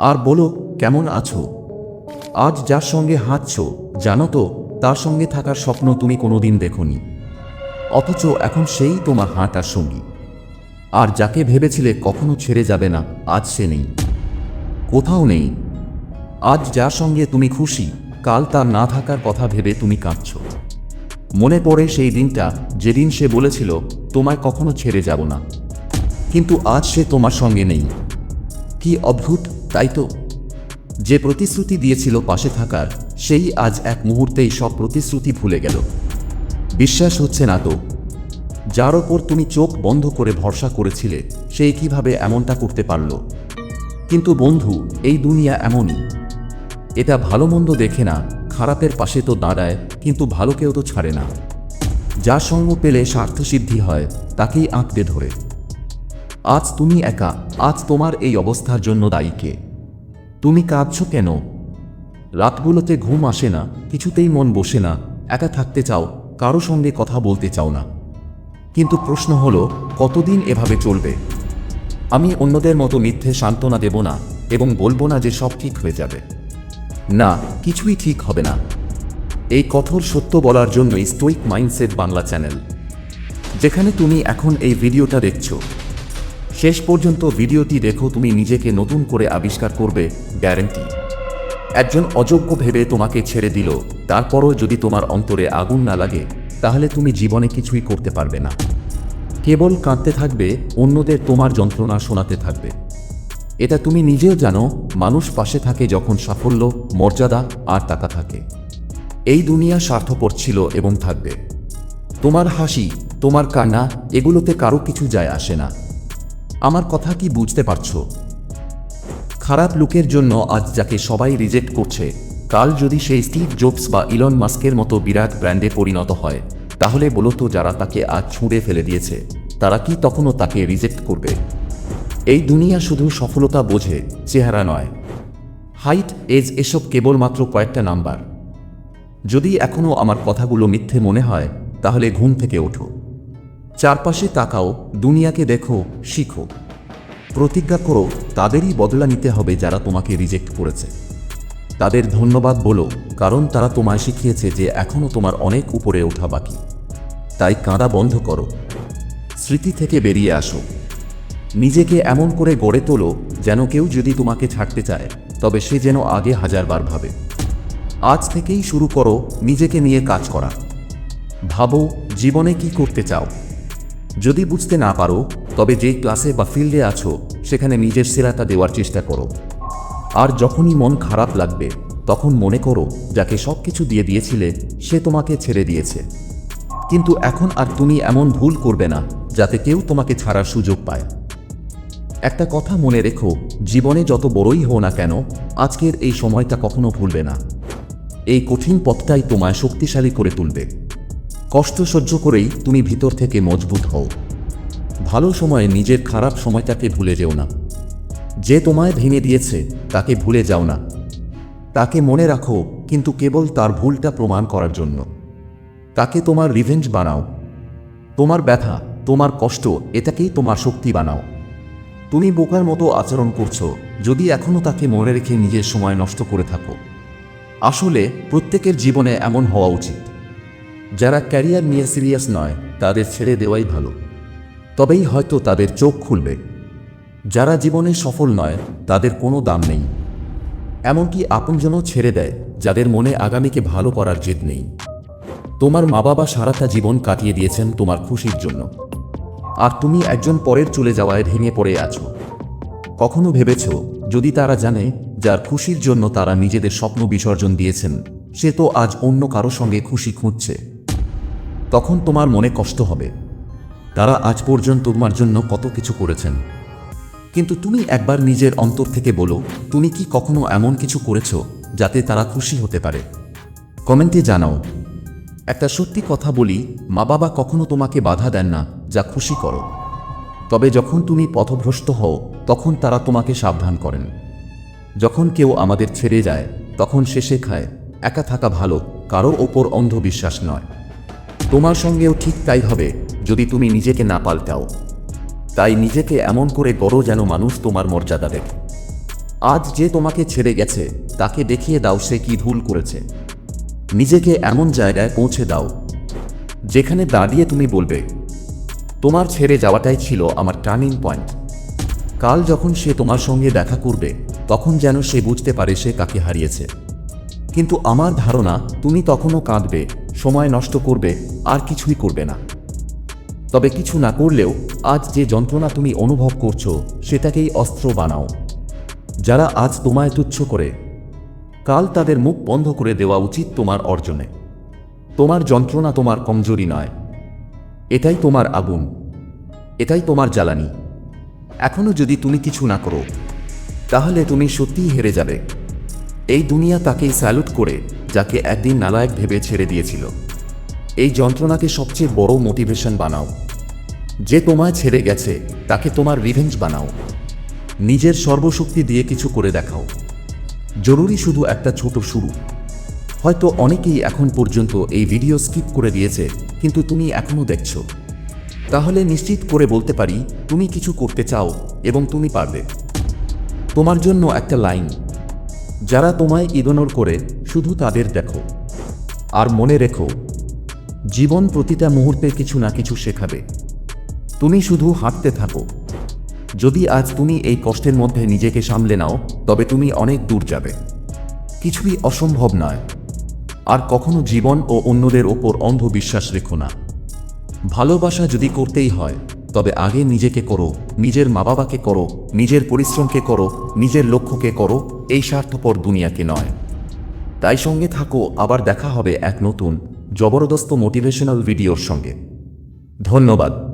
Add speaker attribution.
Speaker 1: আর বলো, কেমন আছো? আজ যার সঙ্গে হাঁটছ, জানো তো, তার সঙ্গে থাকার স্বপ্ন তুমি কোনোদিন দেখনি। অথচ এখন সেই তোমার হাঁটার সঙ্গী। আর যাকে ভেবেছিলে কখনো ছেড়ে যাবে না, আজ সে নেই। কোথাও নেই। আজ যার সঙ্গে তুমি খুশি, কাল তার না থাকার কথা ভেবে তুমি কাঁদছ। মনে পড়ে সেই দিনটা, যেদিন সে বলেছিল, তোমায় কখনো ছেড়ে যাব না। কিন্তু আজ সে তোমার সঙ্গে নেই। কি অদ্ভুত তাই তো? যে প্রতিশ্রুতি দিয়েছিল পাশে থাকার, সেই আজ এক মুহূর্তেই সব প্রতিশ্রুতি ভুলে গেল। বিশ্বাস হচ্ছে না তো? যার ওপর তুমি চোখ বন্ধ করে ভরসা করেছিলে সেই কীভাবে এমনটা করতে পারল? কিন্তু বন্ধু, এই দুনিয়া এমনই। এটা ভালো মন্দ দেখে না, খারাপের পাশে তো দাঁড়ায়, কিন্তু ভালোকেও তো ছাড়ে না। যার সঙ্গ পেলে স্বার্থসিদ্ধি হয়, তাকেই আঁকড়ে ধরে। আজ তুমি একা, আজ তোমার এই অবস্থার জন্য দায়ী কে? তুমি কাঁদছ কেন? রাতগুলোতে ঘুম আসে না, কিছুতেই মন বসে না, একা থাকতে চাও, কারও সঙ্গে কথা বলতে চাও না। কিন্তু প্রশ্ন হলো, কতদিন এভাবে চলবে? আমি অন্যদের মতো মিথ্যে সান্ত্বনা দেব না এবং বলব না যে সব ঠিক হয়ে যাবে। না, কিছুই ঠিক হবে না। এই কঠোর সত্য বলার জন্যই স্টোইক মাইন্ডসেট বাংলা চ্যানেল। যেখানে তুমি এখন এই ভিডিওটা দেখছ। শেষ পর্যন্ত ভিডিওটি দেখো, তুমি নিজেকে নতুন করে আবিষ্কার করবে গ্যারেন্টি একজন অযোগ্য ভেবে তোমাকে ছেড়ে দিল, তারপরও যদি তোমার অন্তরে আগুন না লাগে, তাহলে তুমি জীবনে কিছুই করতে পারবে না। কেবল কাঁদতে থাকবে, অন্যদের তোমার যন্ত্রণা শোনাতে থাকবে। এটা তুমি নিজেও জানো, মানুষ পাশে থাকে যখন সাফল্য, মর্যাদা আর টাকা থাকে। এই দুনিয়া স্বার্থপর ছিল এবং থাকবে। তোমার হাসি, তোমার কান্না, এগুলোতে কারও কিছু যায় আসে না। আমার কথা কি বুঝতে পারছ? খারাপ লুকের জন্য আজ যাকে সবাই রিজেক্ট করছে, কাল যদি সেই স্টিভ জোবস বা ইলন মাস্কের মতো বিরাট ব্র্যান্ডে পরিণত হয়, তাহলে বলো তো যারা তাকে আজ ছুঁড়ে ফেলে দিয়েছে, তারা কি তখনও তাকে রিজেক্ট করবে? এই দুনিয়া শুধু সফলতা বোঝে, চেহারা নয়। হাইট এজ এসব কেবলমাত্র কয়েকটা নাম্বার। যদি এখনও আমার কথাগুলো মিথ্যে মনে হয়, তাহলে ঘুম থেকে ওঠো। চারপাশে তাকাও, দুনিয়াকে দেখো, শিখো। প্রতিজ্ঞা করো, তাদেরই বদলা নিতে হবে যারা তোমাকে রিজেক্ট করেছে। তাদের ধন্যবাদ বলো, কারণ তারা তোমায় শিখিয়েছে যে এখনও তোমার অনেক উপরে ওঠা বাকি। তাই কাঁদা বন্ধ করো। স্মৃতি থেকে বেরিয়ে আসো। নিজেকে এমন করে গড়ে তোলো, যেন কেউ যদি তোমাকে ছাড়তে চায়, তবে সে যেন আগে হাজারবার ভাবে। আজ থেকেই শুরু করো, নিজেকে নিয়ে কাজ করা। ভাবো, জীবনে কি করতে চাও? যদি বুঝতে না পারো, তবে যে ক্লাসে বা ফিল্ডে আছো, সেখানে নিজের সেরাটা দেওয়ার চেষ্টা করো। আর যখনই মন খারাপ লাগবে, তখন মনে করো, যাকে সব কিছু দিয়ে দিয়েছিলে, সে তোমাকে ছেড়ে দিয়েছে। কিন্তু এখন আর তুমি এমন ভুল করবে না, যাতে কেউ তোমাকে ছাড়ার সুযোগ পায়। একটা কথা মনে রেখো, জীবনে যত বড়ই হও না কেন, আজকের এই সময়টা কখনো ভুলবে না। এই কঠিন পথটাই তোমায় শক্তিশালী করে তুলবে। কষ্ট সহ্য করেই তুমি ভিতর থেকে মজবুত হও। ভালো সময়ে নিজের খারাপ সময়টাকে ভুলে যেও না। যে তোমায় ভেঙে দিয়েছে, তাকে ভুলে যাও না। তাকে মনে রাখো, কিন্তু কেবল তার ভুলটা প্রমাণ করার জন্য। তাকে তোমার রিভেঞ্জ বানাও। তোমার ব্যথা, তোমার কষ্ট, এটাকেই তোমার শক্তি বানাও। তুমি বোকার মতো আচরণ করছ, যদি এখনও তাকে মনে রেখে নিজের সময় নষ্ট করে থাকো। আসলে প্রত্যেকের জীবনে এমন হওয়া উচিত। যারা ক্যারিয়ার নিয়ে সিরিয়াস নয়, তাদের ছেড়ে দেওয়াই ভালো। তবেই হয়তো তাদের চোখ খুলবে। যারা জীবনে সফল নয়, তাদের কোনো দাম নেই। এমনকি আপনজনও ছেড়ে দেয়, যাদের মনে আগামীকে ভালো করার জেদ নেই। তোমার মা বাবা সারাটা জীবন কাটিয়ে দিয়েছেন তোমার খুশির জন্য। আর তুমি একজন পরের চলে যাওয়ায় ভেঙে পড়ে আছো। কখনো ভেবেছ, যদি তারা জানে, যার খুশির জন্য তারা নিজেদের স্বপ্ন বিসর্জন দিয়েছেন, সে তো আজ অন্য কারও সঙ্গে খুশি খুঁজছে। তখন তোমার মনে কষ্ট হবে। তারা আজ পর্যন্ত তোমার জন্য কত কিছু করেছেন। কিন্তু তুমি একবার নিজের অন্তর থেকে বলো, তুমি কি কখনো এমন কিছু করেছ যাতে তারা খুশি হতে পারে? কমেন্টে জানাও। একটা সত্যি কথা বলি মা বাবা কখনো তোমাকে বাধা দেন না, যা খুশি করো। তবে যখন তুমি পথভ্রষ্ট হও, তখন তারা তোমাকে সাবধান করেন। যখন কেউ আমাদের ছেড়ে যায়, তখন সে শেখায়, একা থাকা ভালো কারও ওপর অন্ধবিশ্বাস নয়। তোমার সঙ্গেও ঠিক তাই হবে, যদি তুমি নিজেকে না পাল্টাও। তাই নিজেকে এমন করে গড়ো যেন মানুষ তোমার মর্যাদা দেখে। আজ যে তোমাকে ছেড়ে গেছে, তাকে দেখিয়ে দাও সে কি ভুল করেছে। নিজেকে এমন জায়গায় পৌঁছে দাও, যেখানে দাঁড়িয়ে তুমি বলবে, তোমার ছেড়ে যাওয়াটাই ছিল আমার টার্নিং পয়েন্ট। কাল যখন সে তোমার সঙ্গে দেখা করবে, তখন যেন সে বুঝতে পারে সে কাকে হারিয়েছে। কিন্তু আমার ধারণা, তুমি তখনও কাঁদবে সময় নষ্ট করবে, আর কিছুই করবে না। তবে কিছু না করলেও আজ যে যন্ত্রণা তুমি অনুভব করছ, সেটাকেই অস্ত্র বানাও। যারা আজ তোমায় তুচ্ছ করে, কাল তাদের মুখ বন্ধ করে দেওয়া উচিত তোমার অর্জনে। তোমার যন্ত্রণা তোমার কমজোরি নয়। এটাই তোমার আগুন। এটাই তোমার জ্বালানি। এখনও যদি তুমি কিছু না করো, তাহলে তুমি সত্যিই হেরে যাবে। এই দুনিয়া তাকেই স্যালুট করে যাকে একদিন নালায়ক ভেবে ছেড়ে দিয়েছিল। এই যন্ত্রণাকে সবচেয়ে বড় মোটিভেশন বানাও। যে তোমায় ছেড়ে গেছে, তাকে তোমার রিভেঞ্জ বানাও। নিজের সর্বশক্তি দিয়ে কিছু করে দেখাও। জরুরি শুধু একটা ছোট শুরু। হয়তো অনেকেই এখন পর্যন্ত এই ভিডিও স্কিপ করে দিয়েছে, কিন্তু তুমি এখনও দেখছ। তাহলে নিশ্চিত করে বলতে পারি, তুমি কিছু করতে চাও এবং তুমি পারবে। তোমার জন্য একটা লাইন। যারা তোমায় ইগনোর করে শুধু তাদের দেখো। আর মনে রেখো, জীবন প্রতিটা মুহূর্তে কিছু না কিছু শেখাবে। তুমি শুধু হাঁটতে থাকো। যদি আজ তুমি এই কষ্টের মধ্যে নিজেকে সামলে নাও, তবে তুমি অনেক দূর যাবে। কিছুই অসম্ভব নয়। আর কখনো জীবন ও অন্যদের ওপর অন্ধবিশ্বাস রেখো না। ভালোবাসা যদি করতেই হয়, তবে আগে নিজেকে করো, নিজের মা বাবাকে করো, নিজের পরিশ্রমকে করো, নিজের লক্ষ্যকে করো, এই স্বার্থপর দুনিয়াকে নয়। তাই সঙ্গে থাকো আবার দেখা হবে এক নতুন জবরদস্ত মোটিভেশনাল ভিডিওর সঙ্গে। ধন্যবাদ।